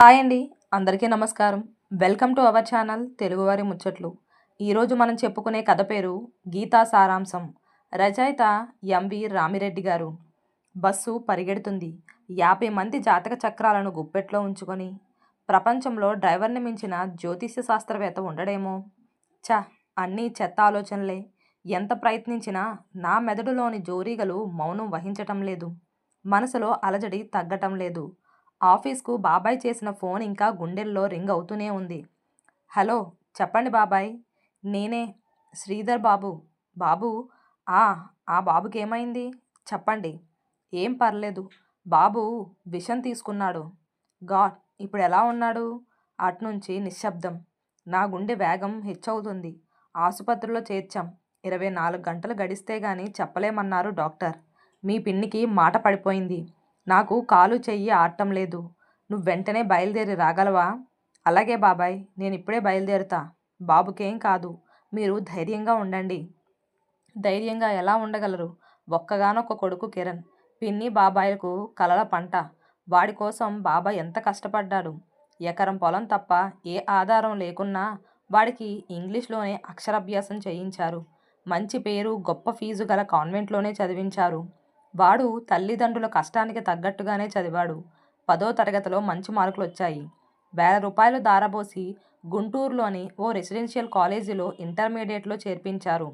Hi అండి అందరికీ నమస్కారం. వెల్కమ్ టు అవర్ ఛానల్ తెలుగువారి ముచ్చట్లు. ఈరోజు మనం చెప్పుకునే కథ పేరు గీతా సారాంశం. రచయిత ఎంవి రామిరెడ్డి గారు. బస్సు పరిగెడుతుంది. యాభై మంది జాతక చక్రాలను గుప్పెట్లో ఉంచుకొని ప్రపంచంలో డ్రైవర్ని మించిన జ్యోతిష్య శాస్త్రవేత్త ఉండడేమో? చ అన్నీ చెత్త ఆలోచనలే. ఎంత ప్రయత్నించినా నా మెదడులోని జోరీగలు మౌనం వహించటం లేదు. మనసులో అలజడి తగ్గటం లేదు. ఆఫీస్కు బాబాయ్ చేసిన ఫోన్ ఇంకా గుండెల్లో రింగ్ అవుతూనే ఉంది. హలో చెప్పండి బాబాయ్. నేనే శ్రీధర్ బాబు. బాబు ఆ ఆ బాబుకి ఏమైంది చెప్పండి. ఏం పర్లేదు. బాబు విషం తీసుకున్నాడు. గాడ్ ఇప్పుడు ఎలా ఉన్నాడు? అట్నుంచి నిశ్శబ్దం. నా గుండె వేగం హెచ్చవుతుంది. ఆసుపత్రిలో చేర్చాం. ఇరవై నాలుగు గంటలు గడిస్తే గాని చెప్పలేమన్నారు డాక్టర్. మీ పిన్నికి మాట పడిపోయింది. నాకు కాలు చెయ్యి ఆడటం లేదు. నువ్వు వెంటనే బయలుదేరి రాగలవా? అలాగే బాబాయ్ నేను ఇప్పుడే బయలుదేరుతా. బాబుకేం కాదు మీరు ధైర్యంగా ఉండండి. ధైర్యంగా ఎలా ఉండగలరు? ఒక్కగానొక్క కొడుకు కిరణ్. పిన్ని బాబాయ్లకు కలల పంట. వాడి కోసం బాబాయ్ ఎంత కష్టపడ్డాడు? ఎకరం పొలం తప్ప ఏ ఆధారం లేకున్నా వాడికి ఇంగ్లీష్లోనే అక్షరాభ్యాసం చేయించారు. మంచి పేరు గొప్ప ఫీజు గల కాన్వెంట్లోనే చదివించారు. వాడు తల్లిదండ్రుల కష్టానికి తగ్గట్టుగానే చదివాడు. పదో తరగతిలో మంచి మార్కులు వచ్చాయి వేల రూపాయలు దారబోసి గుంటూరులోని ఓ రెసిడెన్షియల్ కాలేజీలో ఇంటర్మీడియట్లో చేర్పించారు.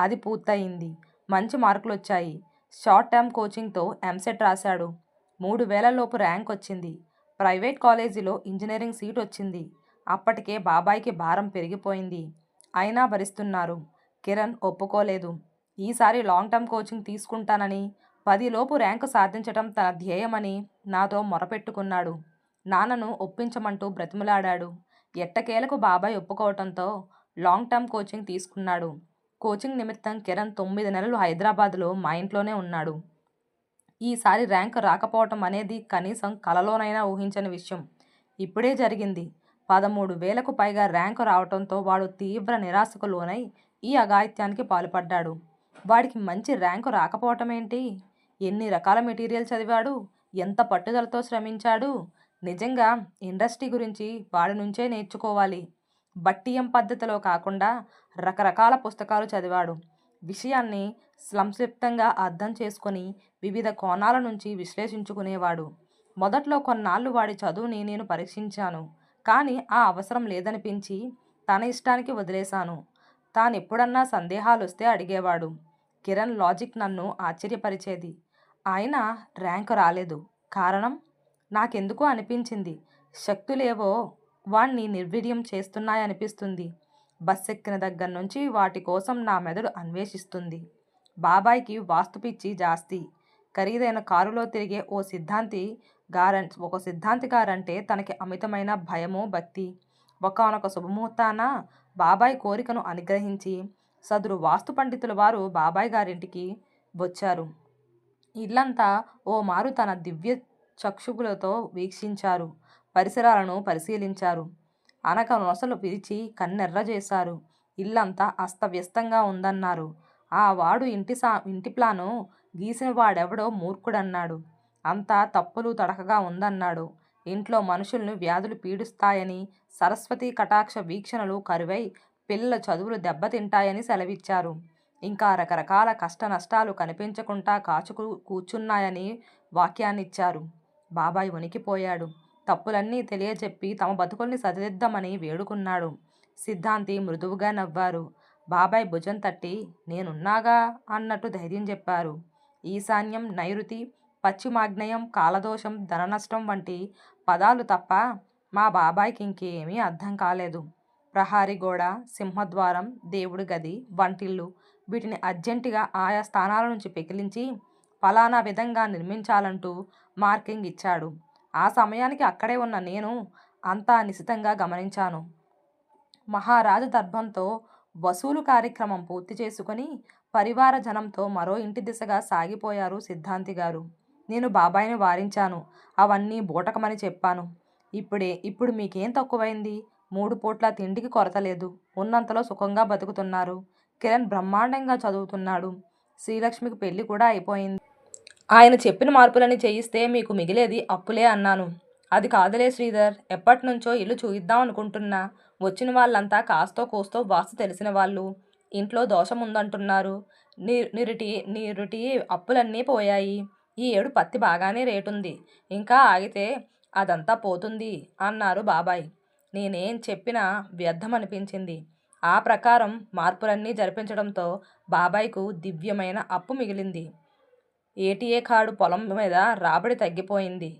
అది పూర్తయింది. మంచి మార్కులు వచ్చాయి షార్ట్ టర్మ్ కోచింగ్తో ఎంసెట్ రాశాడు. మూడు వేలలోపు ర్యాంక్ వచ్చింది. ప్రైవేట్ కాలేజీలో ఇంజనీరింగ్ సీట్ వచ్చింది. అప్పటికే బాబాయ్కి భారం పెరిగిపోయింది. అయినా భరిస్తున్నారు. కిరణ్ ఒప్పుకోలేదు. ఈసారి లాంగ్ టర్మ్ కోచింగ్ తీసుకుంటానని పదిలోపు ర్యాంకు సాధించటం తన ధ్యేయమని నాతో మొరపెట్టుకున్నాడు. నాన్నను ఒప్పించమంటూ బ్రతిమలాడాడు. ఎట్టకేలకు బాబాయ్ ఒప్పుకోవటంతో లాంగ్ టర్మ్ కోచింగ్ తీసుకున్నాడు. కోచింగ్ నిమిత్తం కిరణ్ తొమ్మిది నెలలు హైదరాబాద్లో మా ఇంట్లోనే ఉన్నాడు. ఈసారి ర్యాంక్ రాకపోవటం అనేది కనీసం కలలోనైనా ఊహించని విషయం. ఇప్పుడే జరిగింది. పదమూడు వేలకు పైగా ర్యాంకు రావటంతో వాడు తీవ్ర నిరాశకు లోనై ఈ అఘాయిత్యానికి పాల్పడ్డాడు. వాడికి మంచి ర్యాంకు రాకపోవటం ఏంటి ఎన్ని రకాల మెటీరియల్ చదివాడు? ఎంత పట్టుదలతో శ్రమించాడు? నిజంగా ఇండస్ట్రీ గురించి వాడి నుంచే నేర్చుకోవాలి. బట్టియం పద్ధతిలో కాకుండా రకరకాల పుస్తకాలు చదివాడు. విషయాన్ని సంక్షిప్తంగా అర్థం చేసుకొని వివిధ కోణాల నుంచి విశ్లేషించుకునేవాడు. మొదట్లో కొన్నాళ్ళు వాడి చదువుని నేను పరీక్షించాను. కానీ ఆ అవసరం లేదనిపించి తన ఇష్టానికి వదిలేశాను. తానెప్పుడన్నా సందేహాలు వస్తే అడిగేవాడు. కిరణ్ లాజిక్ నన్ను ఆశ్చర్యపరిచేది. ఆయన ర్యాంకు రాలేదు. కారణం? నాకెందుకో అనిపించింది. శక్తులేవో వాణ్ణి నిర్వీర్యం చేస్తున్నాయనిపిస్తుంది. బస్ ఎక్కిన దగ్గర నుంచి వాటి కోసం నా మెదడు అన్వేషిస్తుంది. బాబాయ్కి వాస్తు పిచ్చి జాస్తి. ఖరీదైన కారులో తిరిగే ఓ సిద్ధాంతి గారం ఒక సిద్ధాంతి గారంటే తనకి అమితమైన భయము భక్తి. ఒకనొక శుభముహూర్తాన బాబాయ్ కోరికను అనుగ్రహించి సదురు వాస్తు పండితుల వారు బాబాయ్ గారింటికి వచ్చారు. ఇల్లంతా ఓ మారు తన దివ్య చక్షువులతో వీక్షించారు. పరిసరాలను పరిశీలించారు. అనక నొసలు పిలిచి కన్నెర్ర చేశారు. ఇల్లంతా అస్తవ్యస్తంగా ఉందన్నారు. ఆ వాడు ఇంటి సా ఇంటి ప్లాను గీసిన వాడెవడో మూర్ఖుడన్నాడు. అంతా తప్పులు తడకగా ఉందన్నాడు. ఇంట్లో మనుషుల్ని వ్యాధులు పీడిస్తాయని సరస్వతి కటాక్ష వీక్షణలు కరువై పిల్లల చదువులు దెబ్బతింటాయని సెలవిచ్చారు. ఇంకా రకరకాల కష్ట నష్టాలు కనిపించకుండా కాచుకు కూర్చున్నాయని వాక్యాన్నిచ్చారు. బాబాయ్ వణికిపోయాడు. తప్పులన్నీ తెలియజెప్పి తమ బతుకుల్ని సరిదిద్దామని వేడుకున్నాడు. సిద్ధాంతి మృదువుగా నవ్వారు. బాబాయ్ భుజం తట్టి నేనున్నాగా అన్నట్టు ధైర్యం చెప్పారు. ఈశాన్యం నైరుతి పశ్చిమాగ్నేయం కాలదోషం ధననష్టం వంటి పదాలు తప్ప మా బాబాయ్కి ఇంకేమీ అర్థం కాలేదు. ప్రహారీ గోడ సింహద్వారం దేవుడి గది వంటిల్లు వీటిని అర్జెంటుగా ఆయా స్థానాల నుంచి పెకిలించి ఫలానా విధంగా నిర్మించాలంటూ మార్కింగ్ ఇచ్చాడు. ఆ సమయానికి అక్కడే ఉన్న నేను అంతా నిశితంగా గమనించాను. మహారాజు దర్భంతో వసూలు కార్యక్రమం పూర్తి చేసుకొని పరివార జనంతో మరో ఇంటి దిశగా సాగిపోయారు సిద్ధాంతి గారు. నేను బాబాయిని వారించాను. అవన్నీ బూటకమని చెప్పాను. ఇప్పుడే ఇప్పుడు మీకేం తక్కువైంది? మూడు పూట్ల తిండికి కొరత లేదు. ఉన్నంతలో సుఖంగా బతుకుతున్నారు. కిరణ్ బ్రహ్మాండంగా చదువుతున్నాడు. శ్రీలక్ష్మికి పెళ్ళి కూడా అయిపోయింది. ఆయన చెప్పిన మార్పులని చేయిస్తే మీకు మిగిలేది అప్పులే అన్నాను. అది కాదులే శ్రీధర్ ఎప్పటి నుంచో ఇల్లు చూయిద్దాం అనుకుంటున్నా. వచ్చిన వాళ్ళంతా కాస్తో కూస్తో వాస్తు తెలిసిన వాళ్ళు. ఇంట్లో దోషం ఉందంటున్నారు నీ నిరుటి అప్పులన్నీ పోయాయి. ఈ ఏడు పత్తి బాగానే రేటుంది. ఇంకా ఆగితే అదంతా పోతుంది అన్నారు బాబాయ్. నేనేం చెప్పినా వ్యర్థం అనిపించింది ఆ ప్రకారం మార్పులన్నీ జరిపించడంతో బాబాయ్కు దివ్యమైన అప్పు మిగిలింది. ఏటీఏ కార్డు పొలం మీద రాబడి తగ్గిపోయింది.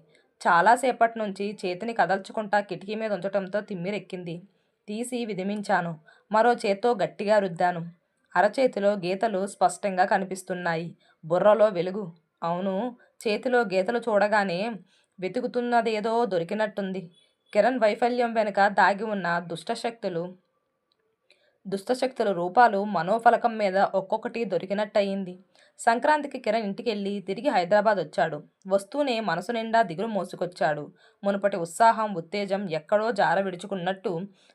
చాలాసేపటి నుంచి చేతిని కదల్చుకుంటా కిటికీ మీద ఉంచడంతో తిమ్మిరెక్కింది. తీసి విధిమించాను మరో చేత్తో గట్టిగా రుద్దాను. అరచేతిలో గీతలు స్పష్టంగా కనిపిస్తున్నాయి. బుర్రలో వెలుగు. అవును చేతిలో గీతలు చూడగానే వెతుకుతున్నదేదో దొరికినట్టుంది. కిరణ్ వైఫల్యం వెనుక దాగి ఉన్న దుష్టశక్తులు దుష్టశక్తుల రూపాలు మనోఫలకం మీద ఒక్కొక్కటి దొరికినట్టయింది. సంక్రాంతికి కిరణ్ ఇంటికెళ్ళి తిరిగి హైదరాబాద్ వచ్చాడు. వస్తూనే మనసు నిండా దిగులు మోసుకొచ్చాడు. మునుపటి ఉత్సాహం ఉత్తేజం ఎక్కడో జార విడుచుకున్నట్టు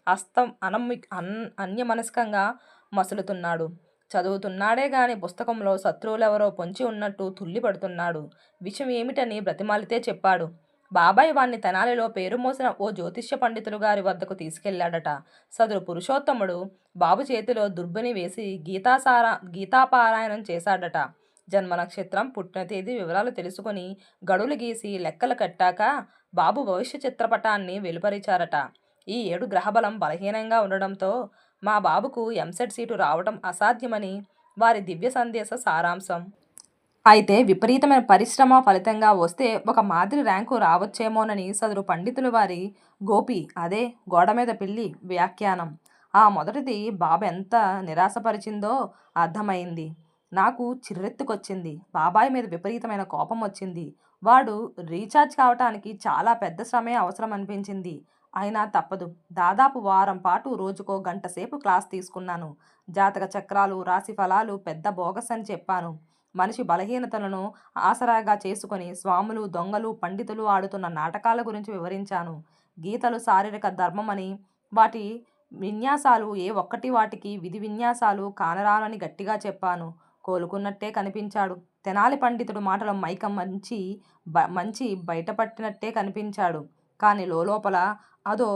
అస్తం అనమ్మి అన్ అన్యమనస్కంగా మసులుతున్నాడు. చదువుతున్నాడే గాని పుస్తకంలో శత్రువులెవరో పొంచి ఉన్నట్టు తుల్లి పడుతున్నాడు విషయం ఏమిటని బ్రతిమాలితే చెప్పాడు. బాబాయ్ వాణ్ణి తెనాలిలో పేరు మోసిన ఓ జ్యోతిష్య పండితులు గారి వద్దకు తీసుకెళ్ళాడట. సదురు పురుషోత్తముడు బాబు చేతిలో దుర్బిని వేసి గీతాసారా గీతాపారాయణం చేశాడట. జన్మ నక్షత్రం పుట్టిన తేదీ వివరాలు తెలుసుకుని గడులు గీసి లెక్కలు కట్టాక బాబు భవిష్య చిత్రపటాన్ని వెలుపరిచారట. ఈ ఏడు గ్రహబలం బలహీనంగా ఉండడంతో మా బాబుకు ఎంసెట్ సీటు రావడం అసాధ్యమని వారి దివ్య సందేశ సారాంశం. అయితే విపరీతమైన పరిశ్రమ ఫలితంగా వస్తే ఒక మాదిరి ర్యాంకు రావచ్చేమోనని సదరు పండితులు వారి గోపి అదే గోడ మీద పిల్లి వ్యాఖ్యానం. ఆ మొదటిది బాబు ఎంత నిరాశపరిచిందో అర్థమైంది. నాకు చిర్రెత్తుకొచ్చింది. బాబాయ్ మీద విపరీతమైన కోపం వచ్చింది. వాడు రీఛార్జ్ కావటానికి చాలా పెద్ద శ్రమే అవసరం అనిపించింది. అయినా తప్పదు. దాదాపు వారం పాటు రోజుకో గంట సేపు క్లాస్ తీసుకున్నాను. జాతక చక్రాలు రాశి ఫలాలు పెద్ద బోగస్ అని చెప్పాను. మనిషి బలహీనతలను ఆసరాగా చేసుకొని స్వాములు దొంగలు పండితులు ఆడుతున్న నాటకాల గురించి వివరించాను. గీతలు శారీరక ధర్మమని వాటి విన్యాసాలు ఏ ఒక్కటి వాటికి విధి విన్యాసాలు కానరాలని గట్టిగా చెప్పాను. కోలుకున్నట్టే కనిపించాడు. తెనాలి పండితుడు మాటల మైకం మంచి బ మంచి బయటపట్టినట్టే కనిపించాడు. కానీ లోపల అదో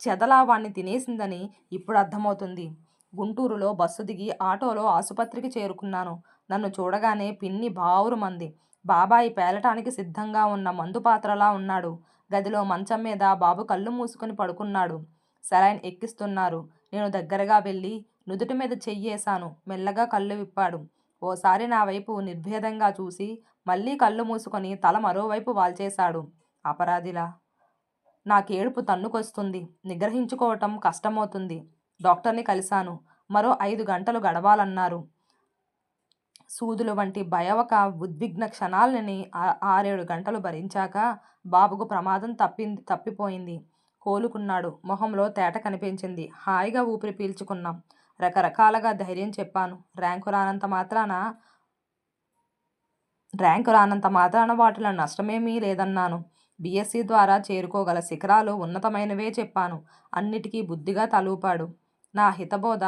చెదలా వాణ్ణి తినేసిందని ఇప్పుడు అర్థమవుతుంది. గుంటూరులో బస్సు దిగి ఆటోలో ఆసుపత్రికి చేరుకున్నాను. నన్ను చూడగానే పిన్ని బావురుమంది. బాబాయి పేలటానికి సిద్ధంగా ఉన్న మందు పాత్రలా ఉన్నాడు. గదిలో మంచం మీద బాబు కళ్ళు మూసుకుని పడుకున్నాడు. సెలైన్ ఎక్కిస్తున్నారు. నేను దగ్గరగా వెళ్ళి నుదుటి మీద చెయ్యేశాను మెల్లగా కళ్ళు విప్పాడు. ఓసారి నా వైపు నిర్భేదంగా చూసి మళ్ళీ కళ్ళు మూసుకొని తల మరోవైపు వాల్చేశాడు. అపరాధిలా? నాకేడుపు తన్నుకొస్తుంది. నిగ్రహించుకోవటం కష్టమవుతుంది. డాక్టర్ని కలిశాను. మరో ఐదు గంటలు గడవాలన్నారు. సూదులు వంటి భయవక ఉద్విగ్న క్షణాలని ఆరేడు గంటలు భరించాక బాబుకు ప్రమాదం తప్పింది తప్పిపోయింది. కోలుకున్నాడు. మొహంలో తేట కనిపించింది. హాయిగా ఊపిరి పీల్చుకున్నాం. రకరకాలుగా ధైర్యం చెప్పాను. ర్యాంకు రానంత మాత్రాన ర్యాంకు రానంత మాత్రాన వాటిలో నష్టమేమీ లేదన్నాను. బీఎస్సీ ద్వారా చేరుకోగల శిఖరాలు ఉన్నతమైనవే చెప్పాను. అన్నిటికీ బుద్ధిగా తలూపాడు. నా హితబోధ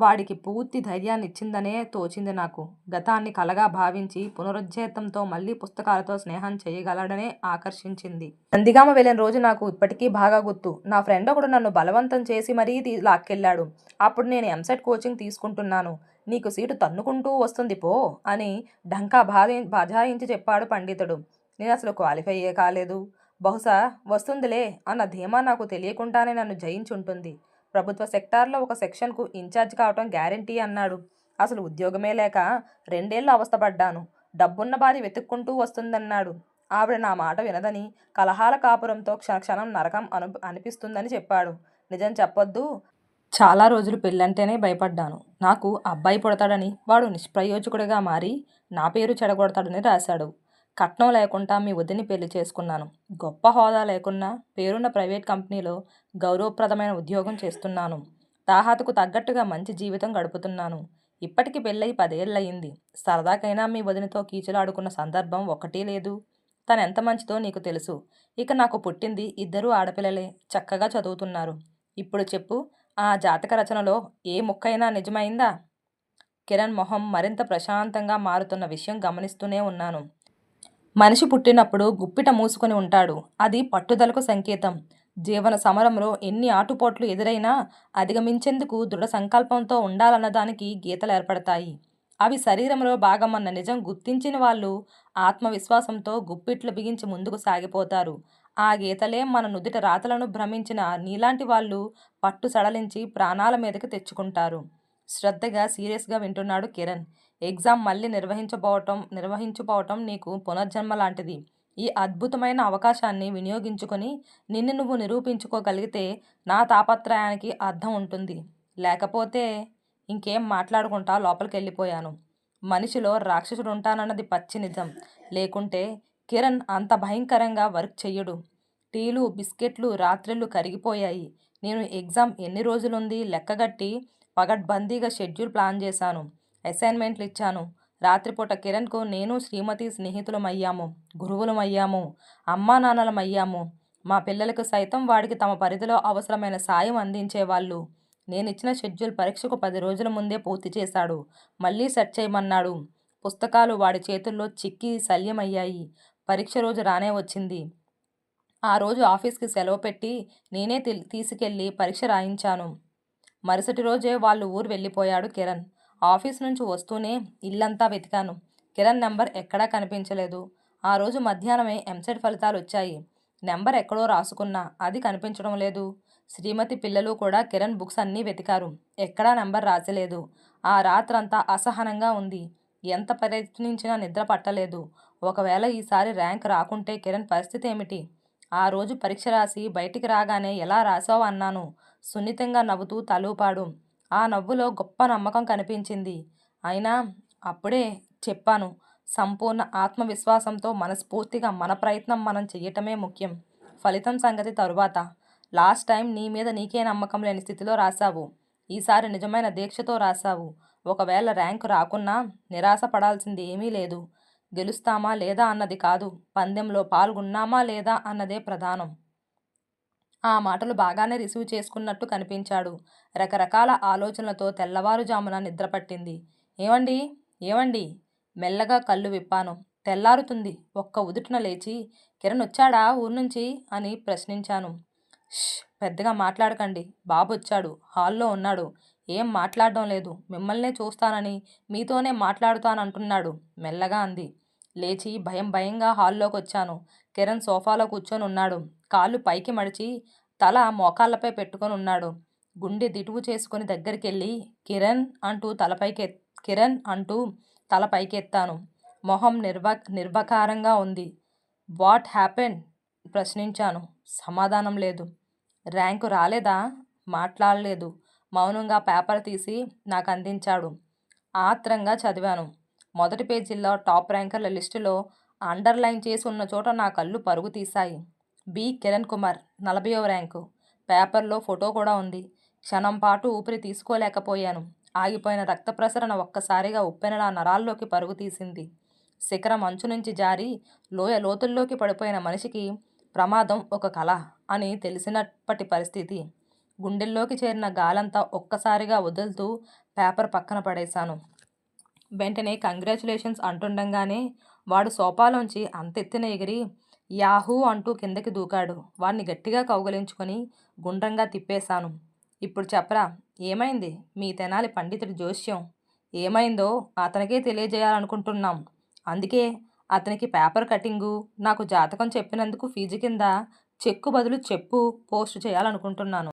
వాడికి పూర్తి ధైర్యాన్ని ఇచ్చిందనే తోచింది నాకు. గతాన్ని కలగా భావించి పునరుజ్జేతంతో మళ్ళీ పుస్తకాలతో స్నేహం చేయగలడనే ఆకర్షించింది. నందిగామ వెళ్ళిన రోజు నాకు ఇప్పటికీ బాగా గుర్తు. నా ఫ్రెండ్ ఒకడు నన్ను బలవంతం చేసి మరీ లాక్కెళ్ళాడు. అప్పుడు నేను ఎంసెట్ కోచింగ్ తీసుకుంటున్నాను. నీకు సీటు తన్నుకుంటూ వస్తుంది పో అని ఢంకా బాధి బజాయించి చెప్పాడు పండితుడు. నేను అసలు క్వాలిఫైయే కాలేదు. బహుశా వస్తుందిలే అన్న ధీమా నాకు తెలియకుండానే నన్ను జయించుంటుంది. ప్రభుత్వ సెక్టార్లో ఒక సెక్షన్కు ఇన్ఛార్జ్ కావటం గ్యారంటీ అన్నాడు. అసలు ఉద్యోగమే లేక రెండేళ్ళు అవస్థపడ్డాను. డబ్బున్న భార్య వెతుక్కుంటూ వస్తుందన్నాడు. ఆవిడ నా మాట వినదని కలహాల కాపురంతో క్షణక్షణం నరకం అను అనిపిస్తుందని చెప్పాడు. నిజం చెప్పొద్దు. చాలా రోజులు పెళ్ళంటేనే భయపడ్డాను. నాకు అబ్బాయి పుడతాడని వాడు నిష్ప్రయోజకుడిగా మారి నా పేరు చెడగొడతాడని రాశాడు. కట్నం లేకుండా మీ వదిని పెళ్ళి చేసుకున్నాను. గొప్ప హోదా లేకున్నా పేరున్న ప్రైవేట్ కంపెనీలో గౌరవప్రదమైన ఉద్యోగం చేస్తున్నాను. తాహాతుకు తగ్గట్టుగా మంచి జీవితం గడుపుతున్నాను. ఇప్పటికి పెళ్ళయి పదేళ్ళయింది. సరదాకైనా మీ వదినతో కీచులాడుకున్న సందర్భం ఒకటీ లేదు. తను ఎంత మంచిదో నీకు తెలుసు. ఇక నాకు పుట్టింది ఇద్దరూ ఆడపిల్లలే. చక్కగా చదువుతున్నారు. ఇప్పుడు చెప్పు ఆ జాతక రచనలో ఏ ముక్కైనా నిజమైందా? కిరణ్ మొహం మరింత ప్రశాంతంగా మారుతున్న విషయం గమనిస్తూనే ఉన్నాను. మనిషి పుట్టినప్పుడు గుప్పిట మూసుకొని ఉంటాడు. అది పట్టుదలకు సంకేతం. జీవన సమరంలో ఎన్ని ఆటుపోట్లు ఎదురైనా అధిగమించేందుకు దృఢ సంకల్పంతో ఉండాలన్నదానికి గీతలు ఏర్పడతాయి. అవి శరీరంలో భాగమన్న నిజం గుర్తించిన వాళ్ళు ఆత్మవిశ్వాసంతో గుప్పిట్లు బిగించి ముందుకు సాగిపోతారు. ఆ గీతలే మన నుదుట రాతలను భ్రమించిన నీలాంటి వాళ్ళు పట్టు సడలించి ప్రాణాల మీదకి తెచ్చుకుంటారు. శ్రద్ధగా సీరియస్గా వింటున్నాడు కిరణ్. ఎగ్జామ్ మళ్ళీ నిర్వహించబోవటం నిర్వహించుకోవటం నీకు పునర్జన్మ లాంటిది. ఈ అద్భుతమైన అవకాశాన్ని వినియోగించుకొని నిన్ను నువ్వు నిరూపించుకోగలిగితే నా తాపత్రయానికి అర్థం ఉంటుంది. లేకపోతే ఇంకేం మాట్లాడుకుంటా లోపలికి వెళ్ళిపోయాను మనిషిలో రాక్షసుడు ఉంటానన్నది పచ్చి నిజం. లేకుంటే కిరణ్ అంత భయంకరంగా వర్క్ చెయ్యడు. టీలు బిస్కెట్లు రాత్రిళ్ళు కరిగిపోయాయి. నేను ఎగ్జామ్ ఎన్ని రోజులుంది లెక్కగట్టి పగడ్బందీగా షెడ్యూల్ ప్లాన్ చేశాను. అసైన్మెంట్లు ఇచ్చాను. రాత్రిపూట కిరణ్కు నేను శ్రీమతి స్నేహితులమయ్యాము గురువులమయ్యాము అమ్మా నాన్నలమయ్యాము మా పిల్లలకు సైతం వాడికి తమ పరిధిలో అవసరమైన సాయం అందించేవాళ్ళు. నేనిచ్చిన షెడ్యూల్ పరీక్షకు పది రోజుల ముందే పూర్తి చేశాడు. మళ్ళీ సెట్ చేయమన్నాడు. పుస్తకాలు వాడి చేతుల్లో చిక్కి శల్యమయ్యాయి పరీక్ష రోజు రానే వచ్చింది. ఆ రోజు ఆఫీస్కి సెలవు పెట్టి నేనే తీసుకెళ్ళి పరీక్ష రాయించాను. మరుసటి రోజే వాళ్ళు ఊరు వెళ్ళిపోయాడు కిరణ్. ఆఫీస్ నుంచి వస్తూనే ఇల్లంతా వెతికాను. కిరణ్ నెంబర్ ఎక్కడా కనిపించలేదు. ఆ రోజు మధ్యాహ్నమే ఎంసెట్ ఫలితాలు వచ్చాయి. నెంబర్ ఎక్కడో రాసుకున్నా అది కనిపించడం లేదు. శ్రీమతి పిల్లలు కూడా కిరణ్ బుక్స్ అన్నీ వెతికారు. ఎక్కడా నెంబర్ రాసలేదు. ఆ రాత్రంతా అసహనంగా ఉంది. ఎంత ప్రయత్నించినా నిద్ర పట్టలేదు. ఒకవేళ ఈసారి ర్యాంక్ రాకుంటే కిరణ్ పరిస్థితి ఏమిటి? ఆ రోజు పరీక్ష రాసి బయటికి రాగానే ఎలా రాసావు అన్నాను. సున్నితంగా నవ్వుతూ తలూపాడు. ఆ నవ్వులో గొప్ప నమ్మకం కనిపించింది. అయినా అప్పుడే చెప్పాను సంపూర్ణ ఆత్మవిశ్వాసంతో మనస్ఫూర్తిగా మన ప్రయత్నం మనం చెయ్యటమే ముఖ్యం. ఫలితం సంగతి తరువాత. లాస్ట్ టైం నీ మీద నీకే నమ్మకం లేని స్థితిలో రాశావు. ఈసారి నిజమైన దీక్షతో రాశావు. ఒకవేళ ర్యాంకు రాకున్నా నిరాశ పడాల్సింది ఏమీ లేదు. గెలుస్తామా లేదా అన్నది కాదు. పందెంలో పాల్గొన్నామా లేదా అన్నదే ప్రధానం. ఆ మాటలు బాగానే రిసీవ్ చేసుకున్నట్టు కనిపించాడు. రకరకాల ఆలోచనలతో తెల్లవారుజామున నిద్రపట్టింది. ఏమండి ఏమండి మెల్లగా కళ్ళు విప్పాను. తెల్లారుతుంది. ఒక్క ఉదుటిన లేచి కిరణ్ వచ్చాడా ఊరు నుంచి అని ప్రశ్నించాను. పెద్దగా మాట్లాడకండి. బాబు వచ్చాడు. హాల్లో ఉన్నాడు. ఏం మాట్లాడడం లేదు. మిమ్మల్నే చూస్తానని మీతోనే మాట్లాడుతానంటున్నాడు. మెల్లగా అంది. లేచి భయం భయంగా హాల్లోకి వచ్చాను కిరణ్ సోఫాలో కూర్చొని ఉన్నాడు. కాళ్ళు పైకి మడిచి తల మోకాళ్ళపై పెట్టుకొని ఉన్నాడు. గుండె దిటువు చేసుకుని దగ్గరికి వెళ్ళి కిరణ్ అంటూ తలపైకి కిరణ్ అంటూ తల పైకెత్తాను. మొహం నిర్వ నిర్వకారంగా ఉంది. What happen? ప్రశ్నించాను. సమాధానం లేదు. ర్యాంకు రాలేదా? మాట్లాడలేదు. మౌనంగా పేపర్ తీసి నాకు అందించాడు. ఆత్రంగా చదివాను. మొదటి పేజీలో టాప్ ర్యాంకర్ల లిస్టులో అండర్లైన్ చేసి ఉన్న చోట నా కళ్ళు పరుగు తీశాయి. బి. కిరణ్ కుమార్ నలభైవ ర్యాంకు. పేపర్లో ఫోటో కూడా ఉంది. క్షణం పాటు ఊపిరి తీసుకోలేకపోయాను. ఆగిపోయిన రక్త ప్రసరణ ఒక్కసారిగా ఉప్పెనలా నరాల్లోకి పరుగు తీసింది. శిఖరం అంచు నుంచి జారి లోయ లోతుల్లోకి పడిపోయిన మనిషికి ప్రమాదం ఒక కళ అని తెలిసినప్పటి పరిస్థితి. గుండెల్లోకి చేరిన గాలంతా ఒక్కసారిగా వదులుతూ పేపర్ పక్కన పడేశాను. వెంటనే కంగ్రాచులేషన్స్ అంటుండగానే వాడు సోఫాలోంచి అంతెత్తిన ఎగిరి యాహూ అంటూ కిందకి దూకాడు. వాడిని గట్టిగా కౌగలించుకొని గుండ్రంగా తిప్పేశాను. ఇప్పుడు చెప్పరా ఏమైంది? మీ తెనాలి పండితుడి జోస్యం ఏమైందో అతనికే తెలియజేయాలనుకుంటున్నాం. అందుకే అతనికి పేపర్ కటింగు నాకు జాతకం చెప్పినందుకు ఫీజు కింద చెక్కు బదులు చెప్పు పోస్ట్ చేయాలనుకుంటున్నాను.